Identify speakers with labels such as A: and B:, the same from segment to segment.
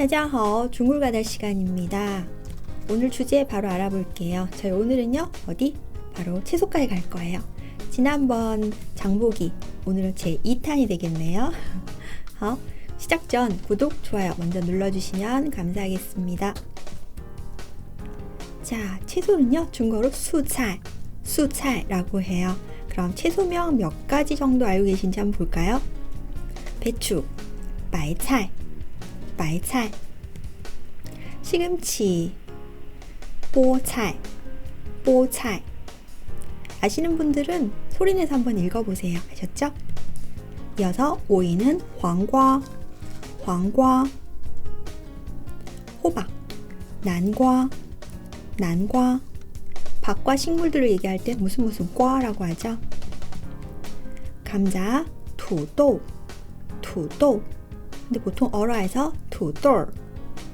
A: 大家好. 중국을 가달 시간입니다. 오늘 주제 바로 알아볼게요. 저희 오늘은요, 어디? 바로 채소가에 갈 거예요. 지난번 장보기, 오늘은 제 2탄이 되겠네요. 어, 시작 전 구독, 좋아요 먼저 눌러주시면 감사하겠습니다. 자, 채소는요, 중국어로 수菜, 수菜라고 해요. 그럼 채소명 몇 가지 정도 알고 계신지 한번 볼까요? 배추, 白菜, 白菜, 시금치, 菠菜, 菠菜. 아시는 분들은 소리내서 한번 읽어보세요. 아셨죠? 이어서 오이는 黄瓜, 黄瓜, 호박, 난과, 난과. 밥과 식물들을 얘기할 때 무슨 무슨 과라고 하죠? 감자, 土豆, 土豆. 근데 보통 어라에서 土豆,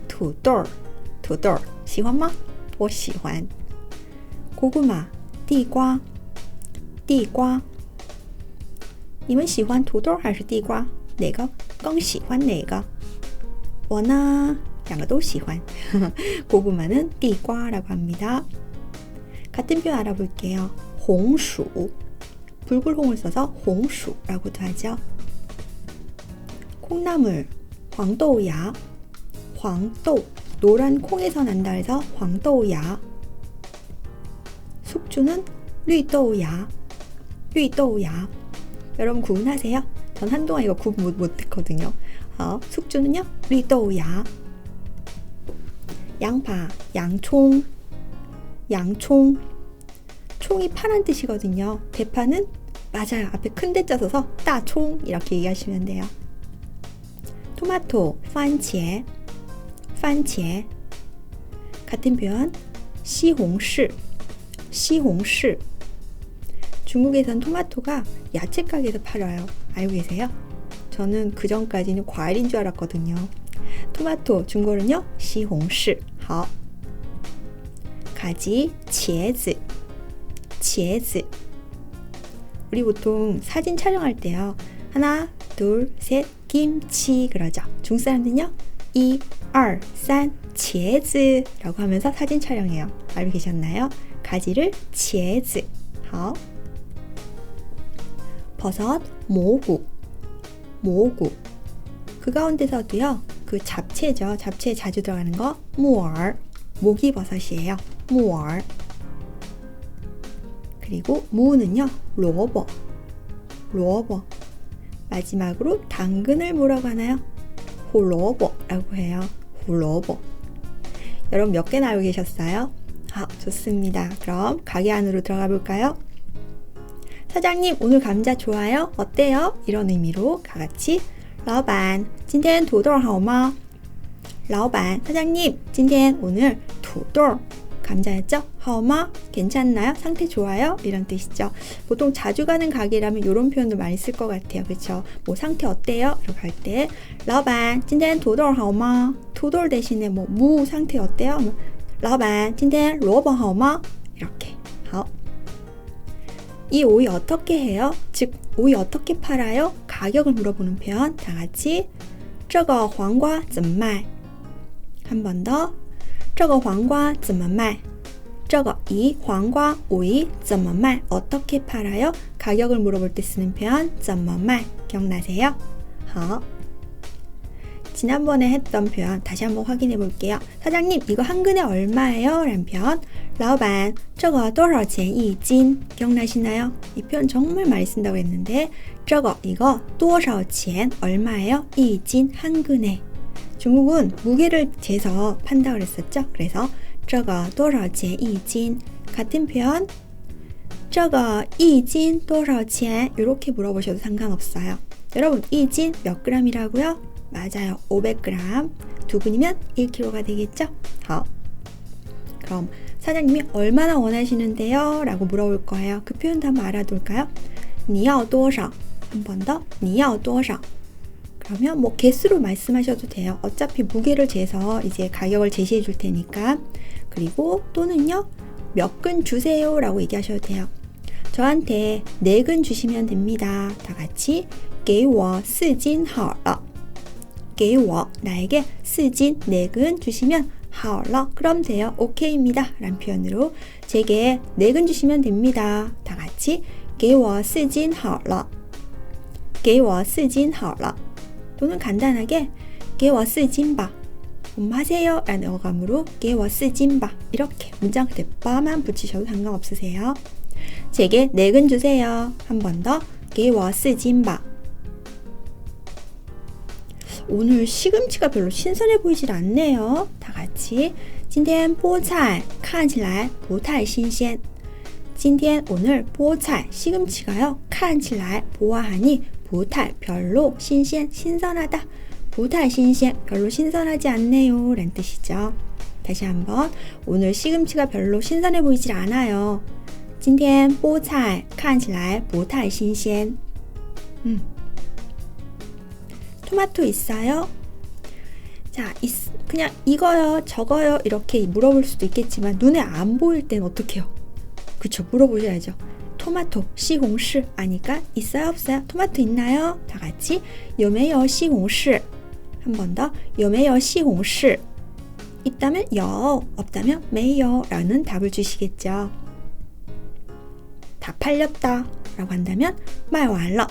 A: 土豆, 土豆. 喜欢吗?我喜欢. 고구마, 地瓜,地瓜.你们喜欢土豆还是地瓜?哪个更喜欢哪个?我呢?两个都喜欢. 고구마는 地瓜라고 합니다. 같은 표현 알아볼게요. 홍수. 붉을홍을 써서 홍수라고도 하죠. 콩나물, 황도야. 황도. 노란 콩에서 난다 해서 황도야. 숙주는 류도야. 류도야. 여러분 구분하세요? 전 한동안 이거 구분 못, 못 했거든요. 어, 숙주는요? 류도야. 양파, 양총. 양총. 총이 파란 뜻이거든요. 대파는 맞아요. 앞에 큰 대자 써서 따총 이렇게 얘기하시면 돼요. 토마토, 番茄, 番茄. 같은 표현, 시홍시, 시홍시. 중국에선 토마토가 야채 가게에서 팔아요. 알고 계세요? 저는 그 전까지는 과일인 줄 알았거든요. 토마토 중국어는요, 시홍시. 好. 가지, 茄子, 茄子. 우리 보통 사진 촬영할 때요. 하나, 둘, 셋, 김치 그러죠. 중국 사람들은요. 1, 2, 3, 치즈라고 하면서 사진 촬영해요. 알고 계셨나요? 가지를 치즈. 好. 버섯 모구. 모구. 그 가운데서도요. 그 잡채죠. 잡채 자주 들어가는 거 무얼. 모기 버섯이에요. 무얼. 그리고 무는요. 로버. 로버. 마지막으로 당근을 뭐라고 하나요? 홀로버라고 해요. 홀로버. 여러분 몇 개나 알고 계셨어요? 아, 좋습니다. 그럼 가게 안으로 들어가 볼까요? 사장님, 오늘 감자 좋아요? 어때요? 이런 의미로 다 같이 老板,今天土豆好吗?老板, 사장님, 今天 오늘 土豆 감자였죠? 하오마 괜찮나요? 상태 좋아요? 이런 뜻이죠. 보통 자주 가는 가게라면 이런 표현도 많이 쓸 것 같아요. 그렇죠? 뭐 상태 어때요? 이렇게 할 때, 老板今天土豆好吗?土豆 대신에 뭐 무 상태 어때요? 뭐, 老板今天萝卜好吗? 이렇게. 好. 이 오이 어떻게 해요? 즉 오이 어떻게 팔아요? 가격을 물어보는 표현 다 같이 这个黄瓜怎么卖? 한 번 더. 这个黄瓜怎么卖? 这个이黄瓜 오이 怎么卖? 어떻게 팔아요? 가격을 물어볼 때 쓰는 표현 怎么卖 기억나세요? 好. 지난번에 했던 표현 다시 한번 확인해 볼게요. 사장님 이거 한 근에 얼마예요? 라는 표현 老板这个多少钱一斤? 기억나시나요? 이 표현 정말 많이 쓴다고 했는데 这个 이거 多少钱 얼마예요? 一斤 한 근에 중국은 무게를 재서 판다 그랬었죠. 그래서 这个多少钱一斤 같은 표현 这个一斤多少钱 이렇게 물어보셔도 상관없어요. 여러분 이진 몇 g이라고요? 맞아요. 500g. 두 근이면 1kg가 되겠죠? 好. 그럼 사장님이 얼마나 원하시는데요? 라고 물어볼 거예요. 그 표현도 한번 알아둘까요? 你要多少?한 번 더. 你要多少? 그러면 뭐 개수로 말씀하셔도 돼요. 어차피 무게를 재서 이제 가격을 제시해 줄 테니까. 그리고 또는요. 몇 근 주세요 라고 얘기하셔도 돼요. 저한테 4근 주시면 됩니다. 다 같이 给我四斤好了. 给我 나에게 쓰진 내근 주시면 好了 그럼 돼요. 오케이입니다. 라는 표현으로 제게 내근 주시면 됩니다. 다 같이 给我四斤好了.给我四斤好了. 또는 간단하게 给我四斤吧. 하세요 라는 어감으로 给我四斤吧. 이렇게 문장 대빠만 붙이셔도 상관없으세요. 제게 내근 주세요. 한 번 더. 给我四斤吧. 오늘 시금치가 별로 신선해 보이질 않네요. 다 같이 今天菠菜看起来不太新鲜.今天 오늘 菠菜 시금치가요. 看起来 보아하니 不太 별로 신鮮 신선하다. 不太 신鮮 별로 신선하지 않네요. 란 뜻이죠. 다시 한번 오늘 시금치가 별로 신선해 보이질 않아요. 今天菠菜看起来不太新鲜. 음. 토마토 있어요? 자, 있, 그냥 이거요, 저거요 이렇게 물어볼 수도 있겠지만 눈에 안 보일 땐 어떡해요? 그쵸, 물어보셔야죠. 토마토, 시홍시 아니까 있어요, 없어요? 토마토 있나요? 다 같이 요메요 시홍시 한 번 더. 여매여 시홍시 있다면 여, 없다면 매여라는 답을 주시겠죠. 다 팔렸다라고 한다면 말왈러,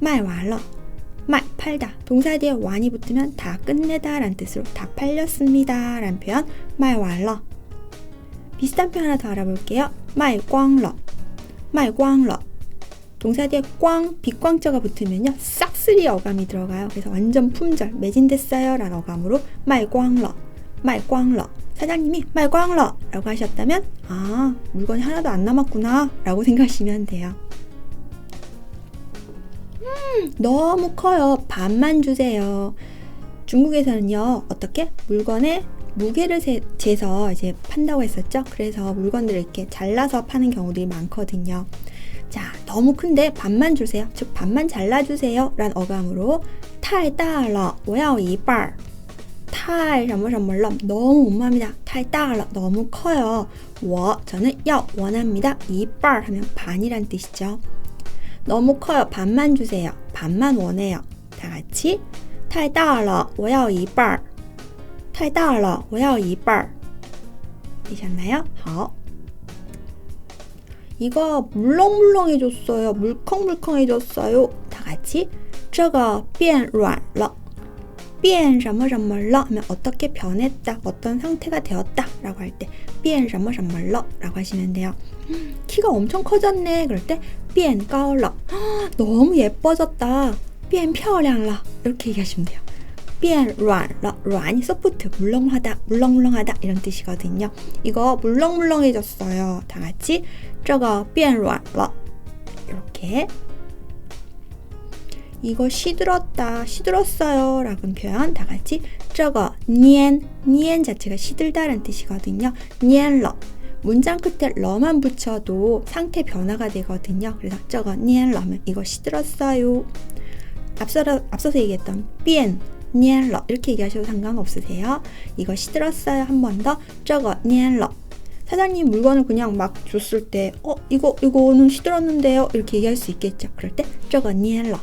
A: 말왈러, 말 팔다. 동사 뒤에 완이 붙으면 다 끝내다란 뜻으로 다 팔렸습니다란 표현 말왈러. 비슷한 표현 하나 더 알아볼게요. 말꽝러, 말꽝러. 동사 뒤에 꽝, 빛광자가 붙으면요. 싹 쓸이 어감이 들어가요. 그래서 완전 품절, 매진됐어요 라는 어감으로 말 꽝러 말 꽝러 사장님이 말 꽝러 라고 하셨다면 아 물건이 하나도 안 남았구나 라고 생각하시면 돼요. 너무 커요. 반만 주세요. 중국에서는요, 어떻게? 물건의 무게를 재서 이제 판다고 했었죠? 그래서 물건들을 이렇게 잘라서 파는 경우들이 많거든요. 자, 너무 큰데 반만 주세요. 즉, 반만 잘라주세요. 란 어감으로, 太大了,我要一半. 太什么什么了 너무 못맙니다. 太大了 너무 커요. 我 저는 要 원합니다. 一半 하면 반이란 뜻이죠. 너무 커요. 반만 주세요. 반만 원해요. 다 같이 太大了,我要一半.太大了,我要一半. 되셨나요? 好. 이거 물렁물렁해졌어요. 물컹물컹해졌어요. 다 같이 这个变软了.变什么什么了 하면 어떻게 변했다, 어떤 상태가 되었다 라고 할 때, 变什么什么了 라고 하시면 돼요. 키가 엄청 커졌네. 그럴 때, 变高了. 너무 예뻐졌다. 变漂亮了. 이렇게 얘기하시면 돼요. 变软了. 软이 소프트, 물렁하다, 물렁물렁하다 이런 뜻이거든요. 이거 물렁물렁해졌어요. 다 같이 这个变软了. 이렇게 이거 시들었다, 시들었어요 라는 표현 다 같이 这个黏,黏 자체가 시들다라는 뜻이거든요. 黏了 문장 끝에 러만 붙여도 상태 변화가 되거든요. 그래서 저거 니엔러면 이거 시들었어요. 앞서, 앞서서 얘기했던 变 니엔러 이렇게 얘기하셔도 상관없으세요. 이거 시들었어요. 한 번 더. 저거 니엔러 사장님 물건을 그냥 막 줬을 때, 어, 이거, 이거는 시들었는데요. 이렇게 얘기할 수 있겠죠. 그럴 때, 저거 니엔러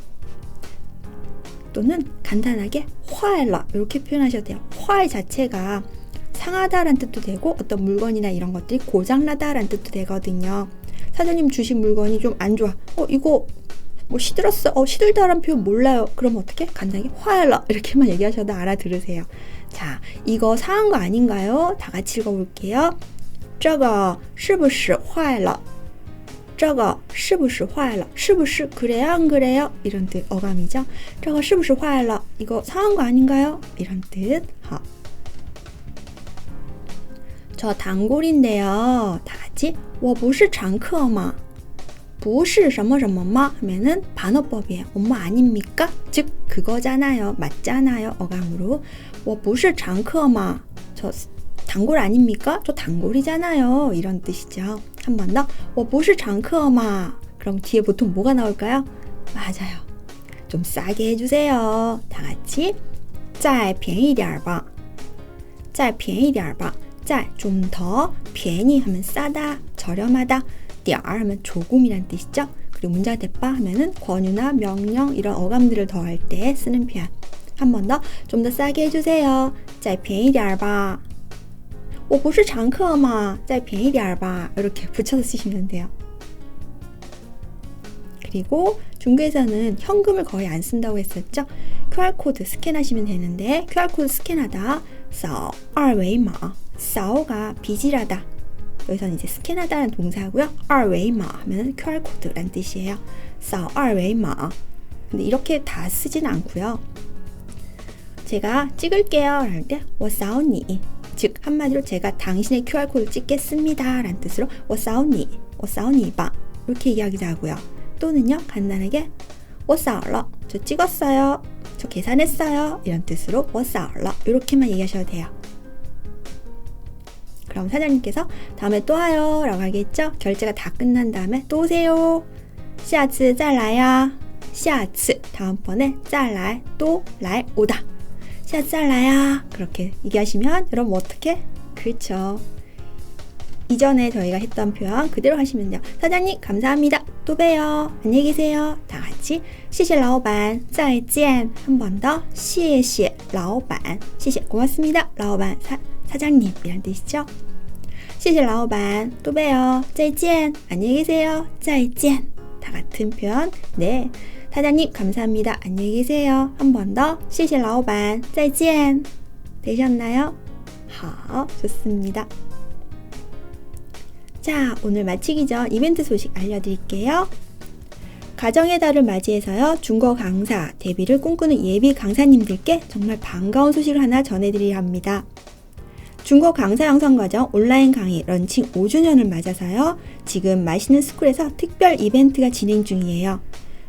A: 또는 간단하게 화일러 이렇게 표현하셔도 돼요. 화일 자체가 상하다란 뜻도 되고 어떤 물건이나 이런 것들이 고장나다란 뜻도 되거든요. 사장님 주신 물건이 좀 안 좋아. 어 이거 뭐 시들었어. 어 시들다란 표현 몰라요. 그럼 어떻게? 간단하게 화일러 이렇게만 얘기하셔도 알아들으세요. 자 이거 상한 거 아닌가요? 다 같이 읽어볼게요. 这个是不是坏了?这个是不是坏了?是不是 그래요? 안 그래요? 이런 뜻 어감이죠. 这个是不是坏了? 이거 상한 거 아닌가요? 이런 뜻. 好。저 단골인데요. 다 같이 我不是常客吗? 不是什么什么吗? 하면은 반어법이에요. 엄마 아닙니까? 즉 그거잖아요. 맞잖아요. 어감으로 我不是常客吗?저 단골 아닙니까? 저 단골이잖아요. 이런 뜻이죠. 한 번 더. 我不是常客吗? 그럼 뒤에 보통 뭐가 나올까요? 맞아요. 좀 싸게 해주세요. 다 같이 再便宜点吧.再便宜点吧. 좀 더, 便宜 하면 싸다, 저렴하다, 点儿 하면 조금이란 뜻이죠. 그리고 문자 대빠 하면은 권유나 명령 이런 어감들을 더할 때 쓰는 표현. 한 번 더 좀 더 싸게 해주세요. 再便宜点吧.我不是常客嘛,再便宜点吧. 이렇게 붙여서 쓰시면 돼요. 그리고 중국에서는 현금을 거의 안 쓴다고 했었죠. QR코드 스캔하시면 되는데 QR코드 스캔하다 扫 二维码 扫가 비질하다 여기서는 이제 스캔하다는 동사고요. 二维码 하면 QR코드란 뜻이에요. 扫 二维码 근데 이렇게 다 쓰진 않고요. 제가 찍을게요. 할 때, 我扫你. 즉, 한마디로 제가 당신의 QR코드 찍겠습니다. 라는 뜻으로, 我扫你,我扫你吧. 이렇게 이야기도 하고요. 또는요, 간단하게, 我扫了. 저 찍었어요. 저 계산했어요. 이런 뜻으로, 我扫了. 이렇게만 얘기하셔도 돼요. 그럼 사장님께서 다음에 또 와요. 라고 하겠죠? 결제가 다 끝난 다음에 또 오세요. 下次再来呀. 下次 다음번에 再来 또来 오다. 下次再来呀. 그렇게 얘기하시면 여러분 어떻게? 그렇죠. 이전에 저희가 했던 표현 그대로 하시면 돼요. 사장님 감사합니다. 또 봬요. 안녕히 계세요. 다 같이 谢谢老板再见. 한 번 더. 谢谢老板.谢谢 고맙습니다. 老板 사, 사장님 이란 뜻이죠. 谢谢老板. 또 봬요. 再见. 안녕히 계세요. 再见. 다 같은 표현. 네. 사장님 감사합니다. 안녕히 계세요. 한 번 더. 谢谢老板.再见. 되셨나요? 好, 좋습니다. 자, 오늘 마치기 전 이벤트 소식 알려드릴게요. 가정의 달을 맞이해서요, 중국어 강사, 데뷔를 꿈꾸는 예비 강사님들께 정말 반가운 소식을 하나 전해드리려 합니다. 중국어 강사 양성 과정 온라인 강의 런칭 5주년을 맞아서요, 지금 맛있는 스쿨에서 특별 이벤트가 진행 중이에요.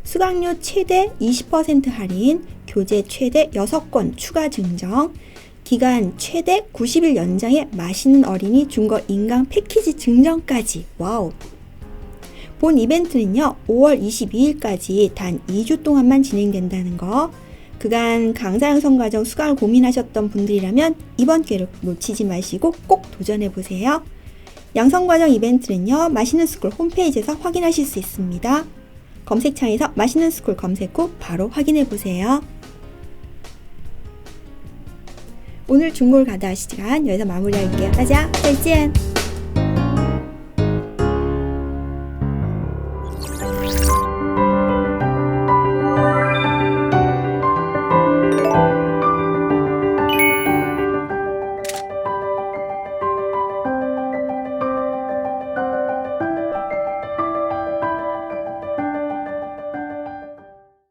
A: 수강료 최대 20% 할인, 교재 최대 6권 추가 증정, 기간 최대 90일 연장의 맛있는 어린이 중거 인강 패키지 증정까지. 와우. 본 이벤트는요, 5월 22일까지 단 2주 동안만 진행된다는 거. 그간 강사 양성 과정 수강을 고민하셨던 분들이라면 이번 기회를 놓치지 마시고 꼭 도전해 보세요. 양성 과정 이벤트는요. 맛있는 스쿨 홈페이지에서 확인하실 수 있습니다. 검색창에서 맛있는 스쿨 검색 후 바로 확인해 보세요. 오늘 중골 가다 시간 여기서 마무리할게요. 다자, 再见.